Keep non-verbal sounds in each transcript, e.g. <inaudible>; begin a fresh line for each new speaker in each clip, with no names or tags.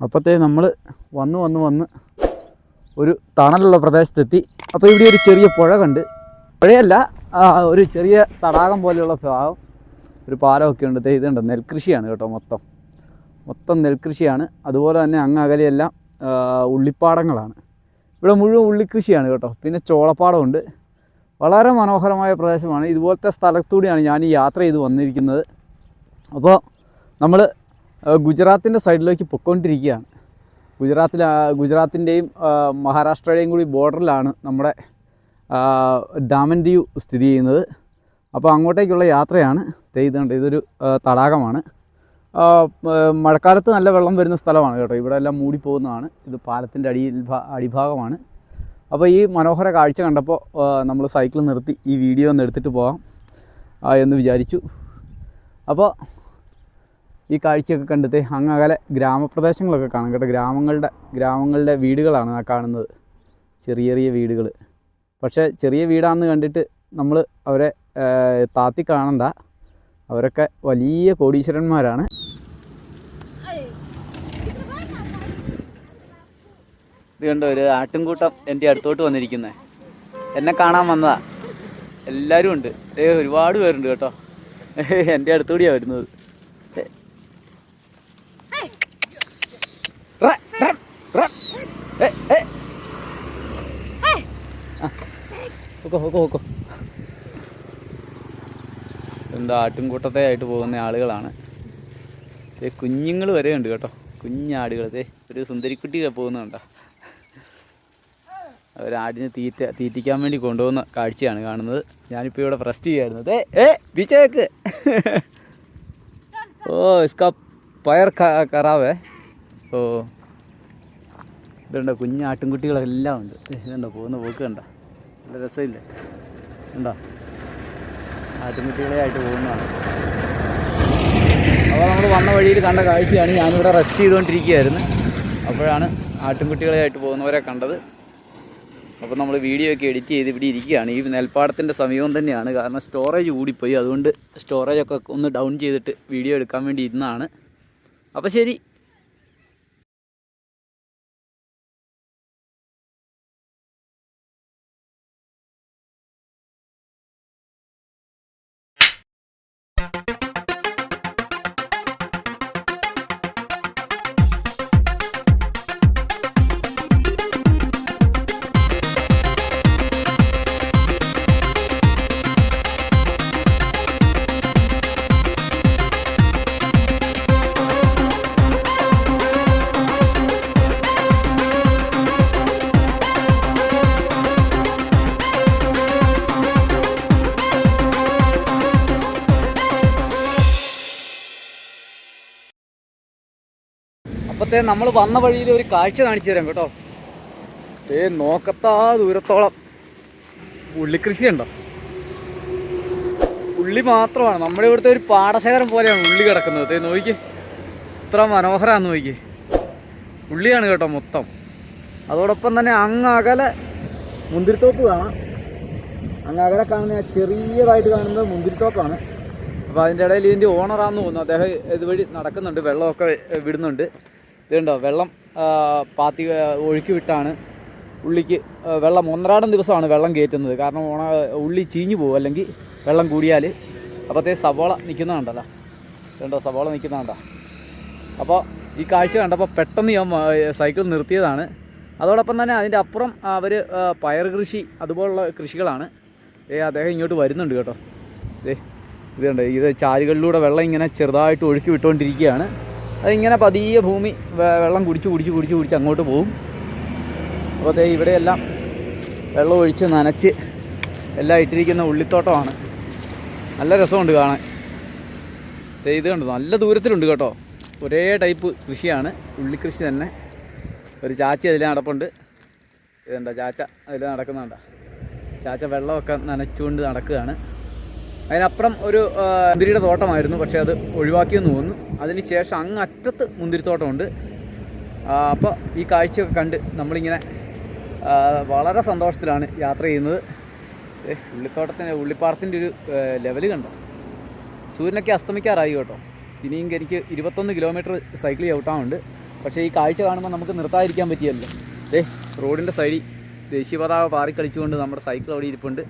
അപ്പോഴത്തേ നമ്മൾ വന്ന് വന്ന് വന്ന് ഒരു തണലുള്ള പ്രദേശത്തെത്തി. അപ്പോൾ ഇവിടെ ഒരു ചെറിയ പുഴ കണ്ട്. പുഴയല്ല ഒരു ചെറിയ തടാകം പോലെയുള്ള ഭാഗം. ഒരു പാലമൊക്കെ ഉണ്ട്. ഇതുണ്ട്. നെൽകൃഷിയാണ് കേട്ടോ മൊത്തം. മൊത്തം നെൽകൃഷിയാണ്. അതുപോലെ തന്നെ അങ്ങ് അകലെയെല്ലാം ഉള്ളിപ്പാടങ്ങളാണ്. ഇവിടെ മുഴുവൻ ഉള്ളിക്കൃഷിയാണ് കേട്ടോ. പിന്നെ ചോളപ്പാടമുണ്ട്. വളരെ മനോഹരമായ പ്രദേശമാണ്. ഇതുപോലത്തെ സ്ഥലത്തൂടെയാണ് ഞാൻ ഈ യാത്ര ചെയ്ത് വന്നിരിക്കുന്നത്. അപ്പോൾ നമ്മൾ ഗുജറാത്തിന്റെ സൈഡിലേക്ക് പൊയ്ക്കൊണ്ടിരിക്കുകയാണ്. ഗുജറാത്തിൽ ഗുജറാത്തിന്റെയും മഹാരാഷ്ട്രയുടെയും കൂടി ബോർഡറിലാണ് നമ്മുടെ ഡാമൻ ദ്വീപ് സ്ഥിതി ചെയ്യുന്നത്. അപ്പോൾ അങ്ങോട്ടേക്കുള്ള യാത്രയാണ്. ചെയ്തുകൊണ്ട് ഇതൊരു തടാകമാണ്. മഴക്കാലത്ത് നല്ല വെള്ളം വരുന്ന സ്ഥലമാണ് കേട്ടോ. ഇവിടെ എല്ലാം മൂടിപ്പോകുന്നതാണ്. ഇത് പാലത്തിന്റെ അടിയിൽ അടിഭാഗമാണ്. അപ്പോൾ ഈ മനോഹര കാഴ്ച കണ്ടപ്പോൾ നമ്മൾ സൈക്കിൾ നിർത്തി ഈ വീഡിയോ ഒന്ന് എടുത്തിട്ട് പോകാം എന്ന് വിചാരിച്ചു. അപ്പോൾ ഈ കാഴ്ചയൊക്കെ കണ്ടിട്ട് അങ്ങ് അകലെ ഗ്രാമപ്രദേശങ്ങളൊക്കെ കാണും കേട്ടോ. ഗ്രാമങ്ങളുടെ ഗ്രാമങ്ങളുടെ വീടുകളാണ് ആ കാണുന്നത്. ചെറിയ ചെറിയ വീടുകൾ പക്ഷേ ചെറിയ വീടാണെന്ന് കണ്ടിട്ട് നമ്മൾ അവരെ താത്തി കാണണ്ട. അവരൊക്കെ വലിയ കോടീശ്വരന്മാരാണ്. ഇത് കണ്ടോ ഒരു ആട്ടിൻകൂട്ടം എന്റെ അടുത്തോട്ട് വന്നിരിക്കുന്നത് എന്നെ കാണാൻ വന്നതാ. എല്ലാവരും ഉണ്ട്. ഏ ഒരുപാട് പേരുണ്ട് കേട്ടോ. <laughs> എന്റെ അടുത്തുകൂടിയാണ് വരുന്നത്. പൊക്കോ. എന്താ ആട്ടിൻകൂട്ടത്തെ ആയിട്ട് പോകുന്ന ആളുകളാണ്. കുഞ്ഞുങ്ങൾ വരെ ഉണ്ട് കേട്ടോ. കുഞ്ഞാടുകൾ. ദേ ഒരു സുന്ദരിക്കുട്ടി പോകുന്നുണ്ടോ അവരാടിനെ തീറ്റ തീറ്റിക്കാൻ വേണ്ടി കൊണ്ടുപോകുന്ന കാഴ്ചയാണ് കാണുന്നത്. ഞാനിപ്പോൾ ഇവിടെ ഫ്രസ്റ്റ് ചെയ്യായിരുന്നു. അതെ ഏ ബീച്ചേക്ക് ഓ ഇസ്കാ പയർ കറാവേ. ഓ. ഇതുണ്ടോ കുഞ്ഞ് ആട്ടിൻകുട്ടികളെല്ലാം ഉണ്ട്. ഇതുണ്ടോ പോകുന്ന പോക്ക് കണ്ട? നല്ല രസമില്ലേ? ഉണ്ടോ ആട്ടിൻകുട്ടികളെ ആയിട്ട് പോകുന്നതാണ്. അപ്പോൾ നമ്മൾ വന്ന വഴിയിൽ കണ്ട കാഴ്ചയാണ് ഞാനിവിടെ റെസ്റ്റ് ചെയ്തുകൊണ്ടിരിക്കുകയായിരുന്നു. അപ്പോഴാണ് ആട്ടിൻകുട്ടികളെ ആയിട്ട് പോകുന്നവരെ കണ്ടത്. അപ്പോൾ നമ്മൾ വീഡിയോ ഒക്കെ എഡിറ്റ് ചെയ്ത് ഇവിടെ ഇരിക്കുകയാണ്. ഈ നെൽപ്പാടത്തിന്റെ സമീപം തന്നെയാണ്. കാരണം സ്റ്റോറേജ് കൂടിപ്പോയി അതുകൊണ്ട് സ്റ്റോറേജൊക്കെ ഒന്ന് ഡൗൺ ചെയ്തിട്ട് വീഡിയോ എടുക്കാൻ വേണ്ടി ഇരുന്നാണ് അപ്പോൾ ശരി അപ്പത്തെ നമ്മൾ വന്ന വഴിയിൽ ഒരു കാഴ്ച കാണിച്ചു തരാം കേട്ടോ. ഏ നോക്കത്താ ദൂരത്തോളം. ഉള്ളിക്കൃഷി ഉണ്ടോ ഉള്ളി മാത്രമാണ്. നമ്മുടെ ഇവിടുത്തെ ഒരു പാടശേഖരം പോലെയാണ് ഉള്ളി കിടക്കുന്നത്. നോക്കി ഇത്ര മനോഹരമാണെന്ന് നോക്കി ഉള്ളിയാണ് കേട്ടോ മൊത്തം. അതോടൊപ്പം തന്നെ അങ്ങ് അകലെ മുന്തിരിത്തോപ്പ് കാണാം. അങ്ങ് അകലെ കാണുന്ന ചെറിയതായിട്ട് കാണുന്നത് മുന്തിരിത്തോപ്പാണ്. അപ്പോൾ അതിന്റെ ഇടയിൽ ഇതിന്റെ ഓണറാന്ന് തോന്നുന്നു. അദ്ദേഹം ഇതുവഴി നടക്കുന്നുണ്ട്. വെള്ളമൊക്കെ വിടുന്നുണ്ട്. ഇതുണ്ടോ? വെള്ളം പാത്തി ഒഴുക്കി വിട്ടാണ് ഉള്ളിക്ക് വെള്ളം ഒന്നരാടം ദിവസമാണ് വെള്ളം കയറ്റുന്നത്. കാരണം ഓണ ഉള്ളി ചീഞ്ഞു പോകും. അല്ലെങ്കിൽ വെള്ളം കൂടിയാൽ അപ്പോഴത്തേ സവോള നിൽക്കുന്നതാണ്ടല്ലോ ഇതുണ്ടോ സവോള നിൽക്കുന്നതാണ്ടോ അപ്പോൾ ഈ കാഴ്ച കണ്ടപ്പോൾ പെട്ടെന്ന് ഞാൻ സൈക്കിൾ നിർത്തിയതാണ്. അതോടൊപ്പം തന്നെ അതിന്റെ അപ്പുറം അവർ പയർ കൃഷി അതുപോലുള്ള കൃഷികളാണ്. ഏ അദ്ദേഹം ഇങ്ങോട്ട് വരുന്നുണ്ട് കേട്ടോ. ഏ ഇത് കണ്ടോ? ഇത് ചാലുകളിലൂടെ വെള്ളം ഇങ്ങനെ ചെറുതായിട്ട് ഒഴുക്കി വിട്ടുകൊണ്ടിരിക്കുകയാണ്. അതിങ്ങനെ പതിയെ ഭൂമി വെള്ളം കുടിച്ച് കുടിച്ച് കുടിച്ച് കുടിച്ച് അങ്ങോട്ട് പോകും അപ്പോൾ അതേ ഇവിടെയെല്ലാം വെള്ളം ഒഴിച്ച് നനച്ച് എല്ലാം ഇട്ടിരിക്കുന്ന ഉള്ളിത്തോട്ടമാണ്. നല്ല രസമുണ്ട് കാണാൻ. ഇത് കണ്ടോ? നല്ല ദൂരത്തിലുണ്ട് കേട്ടോ. ഒരേ ടൈപ്പ് കൃഷിയാണ്. ഉള്ളിക്കൃഷി തന്നെ. ഒരു ചാച്ചി അതിൽ നടപ്പുണ്ട്. ഇതുണ്ടോ ചാച്ച അതിൽ നടക്കുന്നുണ്ടോ. ചാച്ച വെള്ളമൊക്കെ നനച്ചുകൊണ്ട് നടക്കുകയാണ്. അതിനപ്പുറം ഒരു മുന്തിരിയുടെ തോട്ടമായിരുന്നു. പക്ഷേ അത് ഒഴിവാക്കിയെന്ന് തോന്നുന്നു. അതിന് ശേഷം അങ്ങ് അറ്റത്ത് മുന്തിരിത്തോട്ടമുണ്ട്. അപ്പോൾ ഈ കാഴ്ചയൊക്കെ കണ്ട് നമ്മളിങ്ങനെ വളരെ സന്തോഷത്തിലാണ് യാത്ര ചെയ്യുന്നത്. ഏ, ഉള്ളിത്തോട്ടത്തിന്റെ ഉള്ളിപ്പാടത്തിന്റെ ഒരു ലെവൽ കണ്ടോ? സൂര്യനൊക്കെ അസ്തമിക്കാറായി കേട്ടോ. ഇനിയും എനിക്ക് ഇരുപത്തൊന്ന് കിലോമീറ്റർ സൈക്കിൾ ചവിട്ടാനുണ്ട്. പക്ഷേ ഈ കാഴ്ച കാണുമ്പോൾ നമുക്ക് നിർത്താതിരിക്കാൻ പറ്റിയല്ലോ. ദേ റോഡിന്റെ സൈഡിൽ ദേശീയ പതാക പാറിക്കളിച്ചുകൊണ്ട് നമ്മുടെ സൈക്കിൾ അവിടെ ഇരിപ്പുണ്ട്.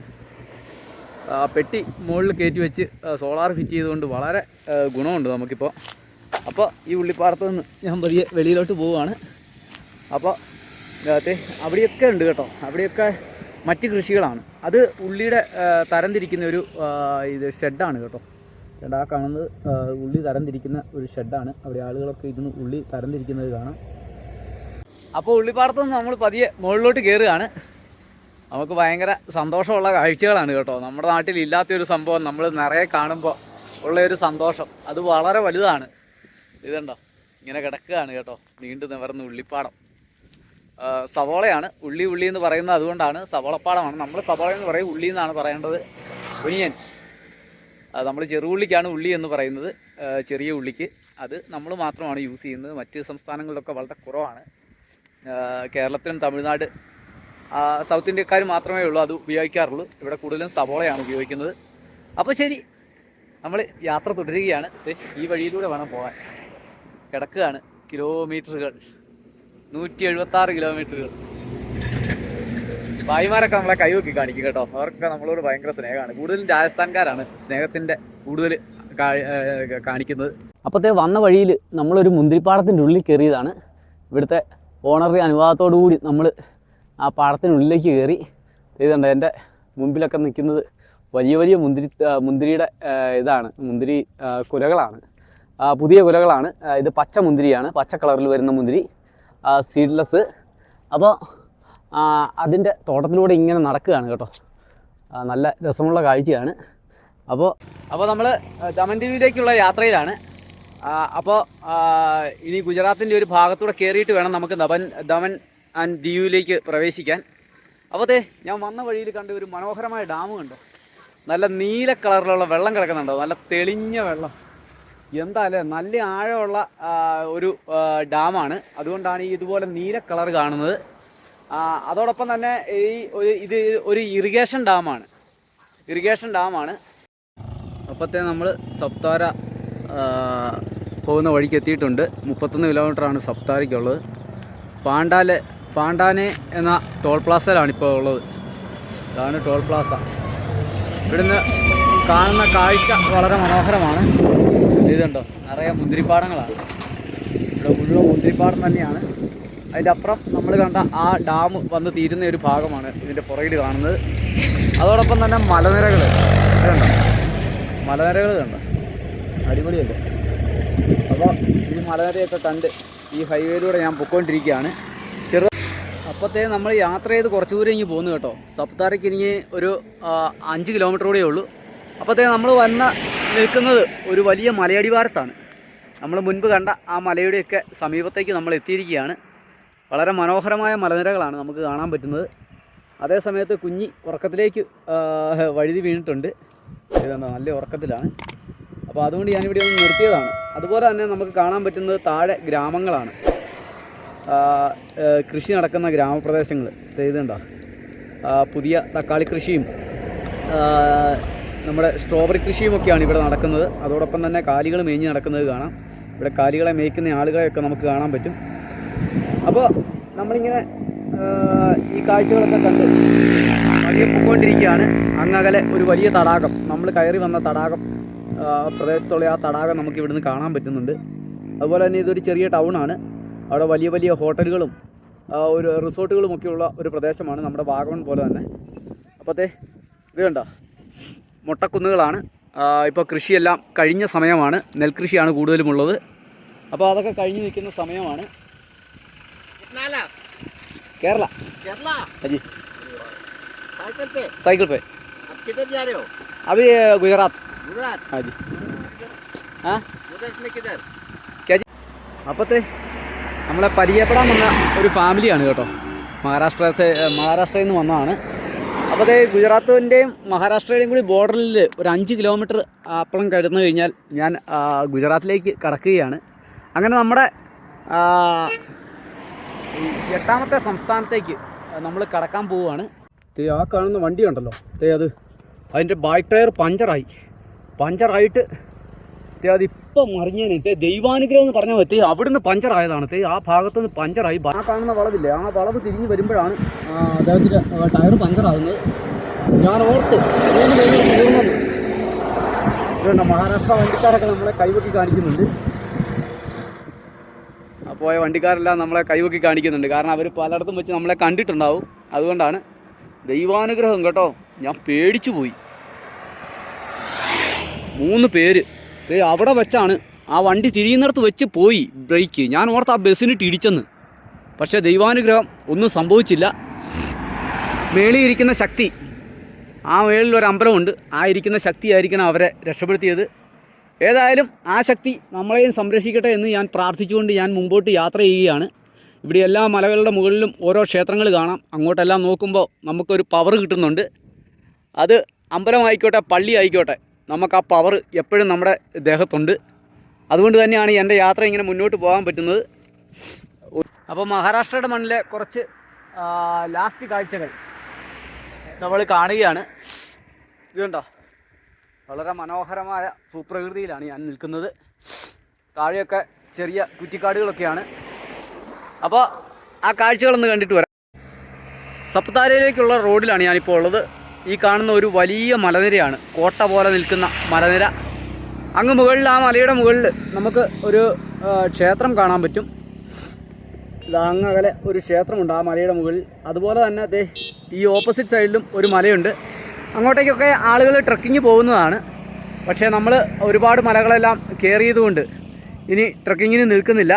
പെട്ടി മുകളിൽ കയറ്റി വെച്ച് സോളാർ ഫിറ്റ് ചെയ്തുകൊണ്ട് വളരെ ഗുണമുണ്ട് നമുക്കിപ്പോൾ അപ്പോൾ ഈ ഉള്ളിപ്പാറത്ത് നിന്ന് ഞാൻ പതിയെ വെളിയിലോട്ട് പോവുകയാണ്. അപ്പോൾ അകത്തെ അവിടെയൊക്കെ ഉണ്ട് കേട്ടോ. അവിടെയൊക്കെ മറ്റ് കൃഷികളാണ്. അത് ഉള്ളിയുടെ തരംതിരിക്കുന്ന ഒരു ഇത് ഷെഡാണ് കേട്ടോ. ഷെഡാ കാണുന്നത് ഉള്ളി തരംതിരിക്കുന്ന ഒരു ഷെഡാണ്. അവിടെ ആളുകളൊക്കെ ഇരുന്ന് ഉള്ളി തരംതിരിക്കുന്നത് കാണാം. അപ്പോൾ ഉള്ളിപ്പാടത്ത് നിന്ന് നമ്മൾ പതിയെ മുകളിലോട്ട് കയറുകയാണ് നമുക്ക് ഭയങ്കര സന്തോഷമുള്ള കാഴ്ചകളാണ് കേട്ടോ. നമ്മുടെ നാട്ടിൽ ഇല്ലാത്തൊരു സംഭവം നമ്മൾ നിറയെ കാണുമ്പോൾ ഉള്ള ഒരു സന്തോഷം. അത് വളരെ വലുതാണ്. ഇതുണ്ടോ? ഇങ്ങനെ കിടക്കുകയാണ് കേട്ടോ. നീണ്ടു നിവർന്ന് ഉള്ളിപ്പാടം. സവോളയാണ്. ഉള്ളി ഉള്ളി എന്ന് പറയുന്നത് അതുകൊണ്ടാണ് സവോളപ്പാടമാണ്. നമ്മൾ സവോള എന്ന് പറയും ഉള്ളി എന്നാണ് പറയേണ്ടത്. ഒനിയൻ. നമ്മൾ ചെറുപുള്ളിക്കാണ് ഉള്ളി എന്ന് പറയുന്നത്. ചെറിയ ഉള്ളിക്ക്. അത് നമ്മൾ മാത്രമാണ് യൂസ് ചെയ്യുന്നത്. മറ്റ് സംസ്ഥാനങ്ങളിലൊക്കെ വളരെ കുറവാണ്. കേരളത്തിലും തമിഴ്നാട് സൗത്ത് ഇന്ത്യക്കാർ മാത്രമേ ഉള്ളൂ അത് ഉപയോഗിക്കാറുള്ളൂ. ഇവിടെ കൂടുതലും സവോളയാണ് ഉപയോഗിക്കുന്നത്. അപ്പോൾ ശരി നമ്മൾ യാത്ര തുടരുകയാണ്. ഈ വഴിയിലൂടെ വേണം പോകാൻ. കിടക്കുകയാണ് കിലോമീറ്ററുകൾ. നൂറ്റി എഴുപത്താറ് കിലോമീറ്ററുകൾ. ഭായിമാരൊക്കെ നമ്മളെ കൈവക്കി കാണിക്കും കേട്ടോ. അവർക്കൊക്കെ നമ്മളോട് ഭയങ്കര സ്നേഹമാണ്. കൂടുതലും രാജസ്ഥാൻകാരാണ് സ്നേഹത്തിന്റെ കൂടുതൽ കാണിക്കുന്നത്. അപ്പോഴത്തെ വന്ന വഴിയിൽ നമ്മളൊരു മുന്തിരിപ്പാടത്തിന്റെ ഉള്ളിൽ കയറിയതാണ്. ഇവിടുത്തെ ഓണറുടെ അനുവാദത്തോടു കൂടി നമ്മൾ ആ പാടത്തിനുള്ളിലേക്ക് കയറി ഇതുണ്ട് എന്റെ മുമ്പിലൊക്കെ നിൽക്കുന്നത് വലിയ വലിയ മുന്തിരി മുന്തിരിയുടെ ഇതാണ്. മുന്തിരി കുലകളാണ്. പുതിയ കുലകളാണ്. ഇത് പച്ച മുന്തിരിയാണ്. പച്ച കളറിൽ വരുന്ന മുന്തിരി. സീഡ്ലെസ് അപ്പോൾ അതിന്റെ തോട്ടത്തിലൂടെ ഇങ്ങനെ നടക്കുകയാണ് കേട്ടോ. നല്ല രസമുള്ള കാഴ്ചയാണ്. അപ്പോൾ അപ്പോൾ നമ്മൾ ദമൻ യാത്രയിലാണ്. അപ്പോൾ ഇനി ഗുജറാത്തിന്റെ ഒരു ഭാഗത്തൂടെ കയറിയിട്ട് വേണം നമുക്ക് ദമൻ ദമൻ ആൻഡ് ദ്വീപിലേക്ക് പ്രവേശിക്കാൻ. അപ്പോൾ അതെ ഞാൻ വന്ന വഴിയിൽ കണ്ട ഒരു മനോഹരമായ ഡാം കണ്ടോ? നല്ല നീല കളറിലുള്ള വെള്ളം കിടക്കുന്നുണ്ടോ? നല്ല തെളിഞ്ഞ വെള്ളം. എന്തായാലും നല്ല ആഴമുള്ള ഒരു ഡാമാണ്. അതുകൊണ്ടാണ് ഈ ഇതുപോലെ നീല കളർ കാണുന്നത്. അതോടൊപ്പം തന്നെ ഈ ഒരു ഇത് ഒരു ഇറിഗേഷൻ ഡാമാണ്. ഇറിഗേഷൻ ഡാമാണ്. അപ്പോഴത്തെ നമ്മൾ സപ്താര പോകുന്ന വഴിക്ക് എത്തിയിട്ടുണ്ട്. മുപ്പത്തൊന്ന് കിലോമീറ്ററാണ് സപ്താരയ്ക്കുള്ളത്. പാണ്ടാൽ പാണ്ടാനെ എന്ന ടോൾ പ്ലാസയിലാണ് ഇപ്പോൾ ഉള്ളത്. ഇതാണ് ടോൾ പ്ലാസ. ഇവിടുന്ന് കാണുന്ന കാഴ്ച വളരെ മനോഹരമാണ്. ഇതുണ്ടോ? നിറയെ മുന്തിരിപ്പാടങ്ങളാണ്. ഇവിടെ മുഴുവൻ മുന്തിരിപ്പാടം തന്നെയാണ്. അതിന്റെ അപ്പുറം നമ്മൾ കണ്ട ആ ഡാം വന്ന് തീരുന്ന ഒരു ഭാഗമാണ് ഇതിന്റെ പുറകിൽ കാണുന്നത്. അതോടൊപ്പം തന്നെ മലനിരകൾ. ഇതുണ്ടോ? മലനിരകൾ കണ്ടോ അടിപൊളിയല്ലേ? അപ്പോൾ ഈ മലനിരയൊക്കെ കണ്ട് ഈ ഹൈവേയിലൂടെ ഞാൻ പൊയ്ക്കൊണ്ടിരിക്കുകയാണ്. ചെറു അപ്പോഴത്തേ നമ്മൾ യാത്ര ചെയ്ത് കുറച്ച് ദൂരം ഇങ്ങ് പോകുന്നു കേട്ടോ. സപ്താരയ്ക്ക് ഇനി ഒരു അഞ്ച് കിലോമീറ്റർ കൂടെ ഉള്ളൂ. അപ്പോഴത്തേ നമ്മൾ വന്ന നിൽക്കുന്നത് ഒരു വലിയ മലയടിവാരത്താണ്. നമ്മൾ മുൻപ് കണ്ട ആ മലയുടെയൊക്കെ സമീപത്തേക്ക് നമ്മൾ എത്തിയിരിക്കുകയാണ്. വളരെ മനോഹരമായ മലനിരകളാണ് നമുക്ക് കാണാൻ പറ്റുന്നത്. അതേ സമയത്ത് കുഞ്ഞി ഉറക്കത്തിലേക്ക് വഴുതി വീണിട്ടുണ്ട്. ഇതുണ്ടോ നല്ല ഉറക്കത്തിലാണ്. അപ്പോൾ അതുകൊണ്ട് ഞാനിവിടെ ഒന്ന് നിർത്തിയതാണ്. അതുപോലെ തന്നെ നമുക്ക് കാണാൻ പറ്റുന്നത് താഴെ ഗ്രാമങ്ങളാണ്. കൃഷി നടക്കുന്ന ഗ്രാമപ്രദേശങ്ങൾ ഇതുണ്ടോ? പുതിയ തക്കാളി കൃഷിയും നമ്മുടെ സ്ട്രോബെറി കൃഷിയുമൊക്കെയാണ് ഇവിടെ നടക്കുന്നത്. അതോടൊപ്പം തന്നെ കാലികൾ മേഞ്ഞ് നടക്കുന്നത് കാണാം. ഇവിടെ കാലികളെ മേയ്ക്കുന്ന ആളുകളെയൊക്കെ നമുക്ക് കാണാൻ പറ്റും. അപ്പോൾ നമ്മളിങ്ങനെ ഈ കാഴ്ചകളൊക്കെ കണ്ട് വലിയ പോയിക്കൊണ്ടിരിക്കുകയാണ് അങ്ങകലെ ഒരു വലിയ തടാകം നമ്മൾ കയറി വന്ന തടാകം പ്രദേശത്തുള്ള ആ തടാകം നമുക്ക് ഇവിടുന്ന് കാണാൻ പറ്റുന്നുണ്ട്. അതുപോലെ തന്നെ ഇതൊരു ചെറിയ ടൗണാണ്. അവിടെ വലിയ വലിയ ഹോട്ടലുകളും ആ, ഒരു റിസോർട്ടുകളും ഒക്കെയുള്ള ഒരു പ്രദേശമാണ് നമ്മുടെ വാഗമൺ പോലെ തന്നെ അപ്പോഴത്തെ ഇത് കണ്ടോ മുട്ടക്കുന്നുകളാണ് ഇപ്പോൾ കൃഷിയെല്ലാം കഴിഞ്ഞ സമയമാണ് നെൽകൃഷിയാണ് കൂടുതലുമുള്ളത് അപ്പോൾ അതൊക്കെ കഴിഞ്ഞ് നിൽക്കുന്ന സമയമാണ്
नाला
കേരള
केरला
അജി
साइकिल पे
സൈക്കിൾ പേ
अब किधर जा रहे हो
അഭി ഗുജറാത്ത്
गुजरात
അജി ആ
गुजरात में किधर
അപ്പോഴത്തെ നമ്മളെ പരിചയപ്പെടാൻ വന്ന ഒരു ഫാമിലിയാണ് കേട്ടോ. മഹാരാഷ്ട്ര മഹാരാഷ്ട്രയിൽ നിന്ന് വന്നതാണ്. അപ്പോൾ അതേ ഗുജറാത്തിന്റെയും മഹാരാഷ്ട്രയുടെയും കൂടി ബോർഡറിൽ ഒരു അഞ്ച് കിലോമീറ്റർ അപ്പുറം കടന്നു കഴിഞ്ഞാൽ ഞാൻ ഗുജറാത്തിലേക്ക് കടക്കുകയാണ്. അങ്ങനെ നമ്മുടെ എട്ടാമത്തെ സംസ്ഥാനത്തേക്ക് നമ്മൾ കടക്കാൻ പോവുകയാണ്. തേ ആ കാണുന്ന വണ്ടിയുണ്ടല്ലോ തേ അത് അതിന്റെ ബാക്ക് ടയർ പഞ്ചറായി. പഞ്ചറായിട്ട് അത് ഇപ്പം മറിഞ്ഞേനെ തേ ദൈവാനുഗ്രഹം എന്ന് പറഞ്ഞാൽ തേ അവിടുന്ന് പഞ്ചറായതാണ് തേ ആ ഭാഗത്തുനിന്ന് പഞ്ചറായി ആ കാണുന്ന വളവില്ലേ? ആ വളവ് തിരിഞ്ഞ് വരുമ്പോഴാണ് അദ്ദേഹത്തിന്റെ ടയർ പഞ്ചറാകുന്നത്. ഞാൻ ഓർത്ത് മഹാരാഷ്ട്ര വണ്ടിക്കാരൊക്കെ നമ്മളെ കൈവക്കി കാണിക്കുന്നുണ്ട്. പോയ വണ്ടിക്കാരെല്ലാം നമ്മളെ കൈവക്കി കാണിക്കുന്നുണ്ട്. കാരണം അവർ പലയിടത്തും വെച്ച് നമ്മളെ കണ്ടിട്ടുണ്ടാവും. അതുകൊണ്ടാണ് ദൈവാനുഗ്രഹം കേട്ടോ. ഞാൻ പേടിച്ചു പോയി. മൂന്ന് പേര്. അവിടെ വെച്ചാണ് ആ വണ്ടി തിരിയുന്നിടത്ത് വെച്ച് പോയി ബ്രേക്ക്. ഞാൻ ഓർത്ത് ആ ബസ്സിനിട്ട് ഇടിച്ചെന്ന്. പക്ഷേ ദൈവാനുഗ്രഹം ഒന്നും സംഭവിച്ചില്ല. മേളിൽ ഇരിക്കുന്ന ശക്തി ആ മേളിൽ ഒരു അമ്പലമുണ്ട്. ആ ഇരിക്കുന്ന ശക്തിയായിരിക്കണം അവരെ രക്ഷപ്പെടുത്തിയത്. ഏതായാലും ആ ശക്തി നമ്മളെയും സംരക്ഷിക്കട്ടെ എന്ന് ഞാൻ പ്രാർത്ഥിച്ചുകൊണ്ട് ഞാൻ മുമ്പോട്ട് യാത്ര ചെയ്യുകയാണ്. ഇവിടെ എല്ലാ മലകളുടെ മുകളിലും ഓരോ ക്ഷേത്രങ്ങൾ കാണാം. അങ്ങോട്ടെല്ലാം നോക്കുമ്പോൾ നമുക്കൊരു പവർ കിട്ടുന്നുണ്ട്. അത് അമ്പലമായിക്കോട്ടെ പള്ളി ആയിക്കോട്ടെ. നമുക്ക് ആ പവർ എപ്പോഴും നമ്മുടെ ദേഹത്തുണ്ട്. അതുകൊണ്ട് തന്നെയാണ് എന്റെ യാത്ര ഇങ്ങനെ മുന്നോട്ട് പോകാൻ പറ്റുന്നത്. അപ്പോൾ മഹാരാഷ്ട്രയുടെ മണ്ണിലെ കുറച്ച് ലാസ്റ്റ് കാഴ്ചകൾ നമ്മൾ കാണുകയാണ്. ഇത് കണ്ടോ? വളരെ മനോഹരമായ ഭൂപ്രകൃതിയിലാണ് ഞാൻ നിൽക്കുന്നത്. താഴെയൊക്കെ ചെറിയ കുറ്റിക്കാടുകളൊക്കെയാണ്. അപ്പോൾ ആ കാഴ്ചകളൊന്ന് കണ്ടിട്ട് വരാം. സപ്താരയിലേക്കുള്ള റോഡിലാണ് ഞാനിപ്പോൾ ഉള്ളത്. ഈ കാണുന്ന ഒരു വലിയ മലനിരയാണ്. കോട്ട പോലെ നിൽക്കുന്ന മലനിര. അങ്ങ് മുകളിൽ ആ മലയുടെ മുകളിൽ നമുക്ക് ഒരു ക്ഷേത്രം കാണാൻ പറ്റും. ഇതാ അങ്ങ് അകലെ ഒരു ക്ഷേത്രമുണ്ട് ആ മലയുടെ മുകളിൽ. അതുപോലെ തന്നെ അതേ ഈ ഓപ്പോസിറ്റ് സൈഡിലും ഒരു മലയുണ്ട്. അങ്ങോട്ടേക്കൊക്കെ ആളുകൾ ട്രക്കിങ് പോകുന്നതാണ്. പക്ഷേ നമ്മൾ ഒരുപാട് മലകളെല്ലാം കയറിയതുകൊണ്ട് ഇനി ട്രക്കിങ്ങിന് നിൽക്കുന്നില്ല.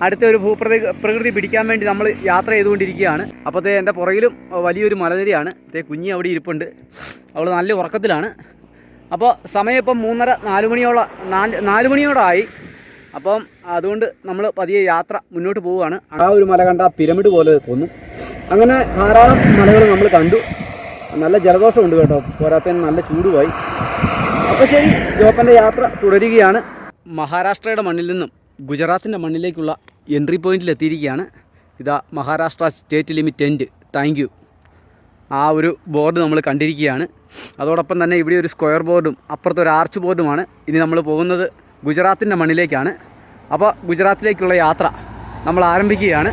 അടുത്ത ഒരു ഭൂപ്രതി പ്രകൃതി പിടിക്കാൻ വേണ്ടി നമ്മൾ യാത്ര ചെയ്തുകൊണ്ടിരിക്കുകയാണ്. അപ്പോൾ ദേ എന്റെ പുറകിലും വലിയൊരു മലനിരയാണ്. ദേ കുഞ്ഞി അവിടെ ഇരിപ്പുണ്ട്. അവൾ നല്ല ഉറക്കത്തിലാണ്. അപ്പോൾ സമയം ഇപ്പം മൂന്നര നാല് മണിയോളം നാല് നാല് മണിയോടായി. അപ്പം അതുകൊണ്ട് നമ്മൾ പതിയെ യാത്ര മുന്നോട്ട് പോവുകയാണ്. ആ ഒരു മല കണ്ട പിരമിഡ് പോലെ തോന്നും. അങ്ങനെ ധാരാളം മലകൾ നമ്മൾ കണ്ടു. നല്ല ജലദോഷമുണ്ട് കേട്ടോ. പോരാത്തതിന് നല്ല ചൂടുമായി. അപ്പോൾ ശരി ജോപ്പന്റെ യാത്ര തുടരുകയാണ്. മഹാരാഷ്ട്രയുടെ മണ്ണിൽ നിന്നും ഗുജറാത്തിന്റെ മണ്ണിലേക്കുള്ള എൻട്രി പോയിന്റിൽ എത്തിയിരിക്കുകയാണ് ഇതാ Maharashtra state limit end thank you. ആ ഒരു ബോർഡ് നമ്മൾ കണ്ടിരിക്കുകയാണ്. അതോടൊപ്പം തന്നെ ഇവിടെ ഒരു സ്ക്വയർ ബോർഡും അപ്പുറത്തെ ഒരു ആർച്ച് ബോർഡുമാണ് ഇനി നമ്മൾ പോകുന്നത് ഗുജറാത്തിന്റെ മണ്ണിലേക്കാണ്. അപ്പോൾ ഗുജറാത്തിലേക്കുള്ള യാത്ര നമ്മൾ ആരംഭിക്കുകയാണ്.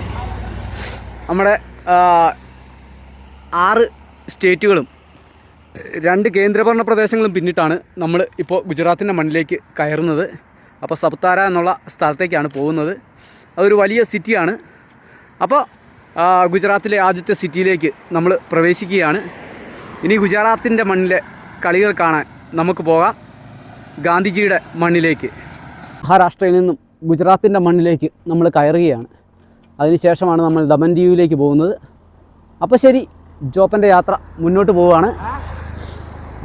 നമ്മുടെ ആറ് സ്റ്റേറ്റുകളും രണ്ട് കേന്ദ്രഭരണ പ്രദേശങ്ങളും പിന്നിട്ടാണ് നമ്മൾ ഇപ്പോൾ ഗുജറാത്തിന്റെ മണ്ണിലേക്ക് കയറുന്നത്. അപ്പോൾ സപ്താര എന്നുള്ള സ്ഥലത്തേക്കാണ് പോകുന്നത്. അതൊരു വലിയ സിറ്റിയാണ്. അപ്പോൾ ഗുജറാത്തിലെ ആദ്യത്തെ സിറ്റിയിലേക്ക് നമ്മൾ പ്രവേശിക്കുകയാണ്. ഇനി ഗുജറാത്തിന്റെ മണ്ണിലെ കളികൾ കാണാൻ നമുക്ക് പോകാം. ഗാന്ധിജിയുടെ മണ്ണിലേക്ക്. മഹാരാഷ്ട്രയിൽ നിന്നും ഗുജറാത്തിന്റെ മണ്ണിലേക്ക് നമ്മൾ കയറുകയാണ്. അതിനുശേഷമാണ് നമ്മൾ ദമൻ ദ്വീപിലേക്ക് പോകുന്നത്. അപ്പോൾ ശരി ജോപ്പന്റെ യാത്ര മുന്നോട്ട് പോവുകയാണ്.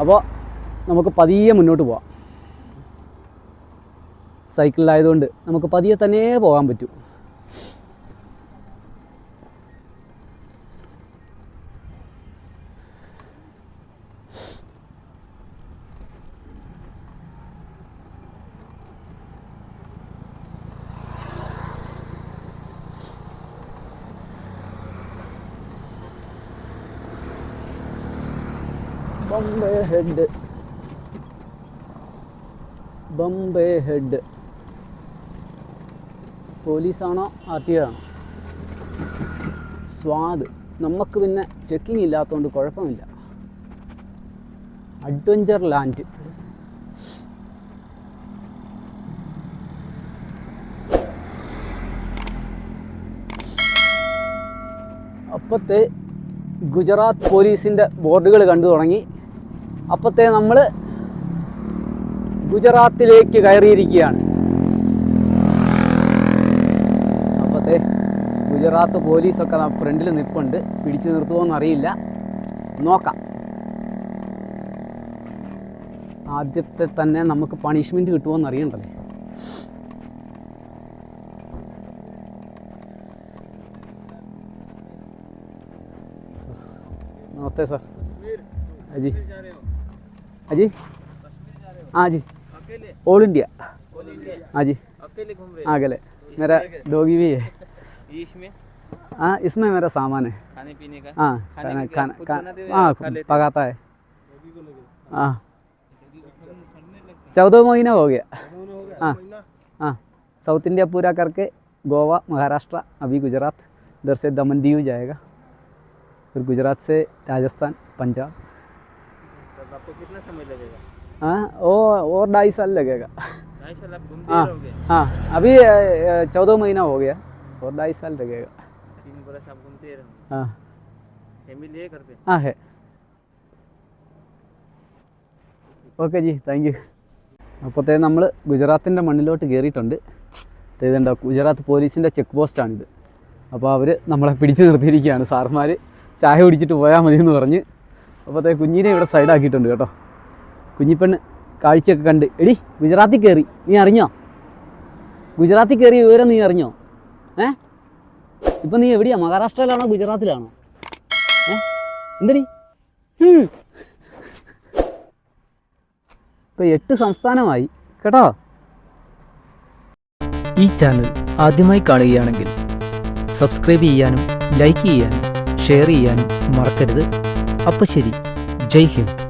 അപ്പോൾ നമുക്ക് പതിയെ മുന്നോട്ട് പോവാം. സൈക്കിളിലായതുകൊണ്ട് നമുക്ക് പതിയെ തന്നെ പോകാൻ പറ്റും. ബോംബെ ഹെഡ് ബോംബെ ഹെഡ് പോലീസാണോ ആർ ടി ആണോ? സ്വാദ്. നമുക്ക് പിന്നെ ചെക്കിംഗ് ഇല്ലാത്തതുകൊണ്ട് കുഴപ്പമില്ല. അഡ്വഞ്ചർ ലാൻഡ് അപ്പത്തെ ഗുജറാത്ത് പോലീസിന്റെ ബോർഡുകൾ കണ്ടു തുടങ്ങി. അപ്പത്തെ നമ്മൾ ഗുജറാത്തിലേക്ക് കയറിയിരിക്കുകയാണ് അപ്പത്തെ ഗുജറാത്ത് പോലീസൊക്കെ ഫ്രണ്ടിൽ നിൽപ്പുണ്ട് പിടിച്ചു നിർത്തുമോയെന്ന് അറിയില്ല നോക്കാം ആദ്യത്തെ തന്നെ നമുക്ക് പണിഷ്മെൻറ്റ് കിട്ടുമോയെന്ന് അറിയണ്ടല്ലേ नमस्ते सर हाँ जी हाँ जी हाँ जी
अकेले
ऑल इंडिया हाँ जी
अकेले घूम रहे
हाँ गले मेरा डॉगी भी है
ये इसमें
हाँ इसमें मेरा सामान है।
खाने पीने का?
हाँ
खाने
खाना
हो?
पकाता है। हाँ। चौदह महीना हो गया। हाँ हाँ। साउथ इंडिया पूरा करके गोवा महाराष्ट्र अभी गुजरात इधर से दमन दीव जाएगा। फिर गुजरात से राजस्थान पंजाब।
आपको कितना समय लगेगा?
हाँ और ढाई साल लगेगा।
ढाई साल आप घूमते
हाँ
रहोगे?
हाँ। अभी चौदह महीना हो गया। और ढाई साल लगेगा
तीन बरस आप घूमते रहोगे
हाँ
फैमिली है घर पे
ആ ഹേ ഓക്കെ ജി താങ്ക് യു അപ്പോഴത്തേ നമ്മൾ ഗുജറാത്തിൻ്റെ മണ്ണിലോട്ട് കയറിയിട്ടുണ്ട് ഇതുണ്ടോ ഗുജറാത്ത് പോലീസിൻ്റെ ചെക്ക് പോസ്റ്റാണിത് അപ്പോൾ അവർ നമ്മളെ പിടിച്ചു നിർത്തിയിരിക്കുകയാണ് സാർമാർ ചായ കുടിച്ചിട്ട് പോയാൽ മതി എന്ന് പറഞ്ഞ് അപ്പോഴത്തേ കുഞ്ഞിനെ ഇവിടെ സൈഡാക്കിയിട്ടുണ്ട് കേട്ടോ കുഞ്ഞിപ്പെണ്ണ് കാഴ്ചയൊക്കെ കണ്ട് എടി ഗുജറാത്തിൽ കയറി നീ അറിഞ്ഞോ ഗുജറാത്തിൽ കയറിയ വിവരം നീ അറിഞ്ഞോ ഏ? ഇപ്പം നീ എവിടെയാ? മഹാരാഷ്ട്രയിലാണോ? ഗുജറാത്തിലാണോ? ഉം. ഇപ്പൊ എട്ട് സംസ്ഥാനമായി. കേട്ടോ?
ഈ ചാനൽ ആദ്യമായി കാണുകയാണെങ്കിൽ സബ്സ്ക്രൈബ് ചെയ്യാനും ലൈക്ക് ചെയ്യാനും ഷെയർ ചെയ്യാനും മറക്കരുത്. അപ്പോൾ ശരി. ജയ് ഹിന്ദ്.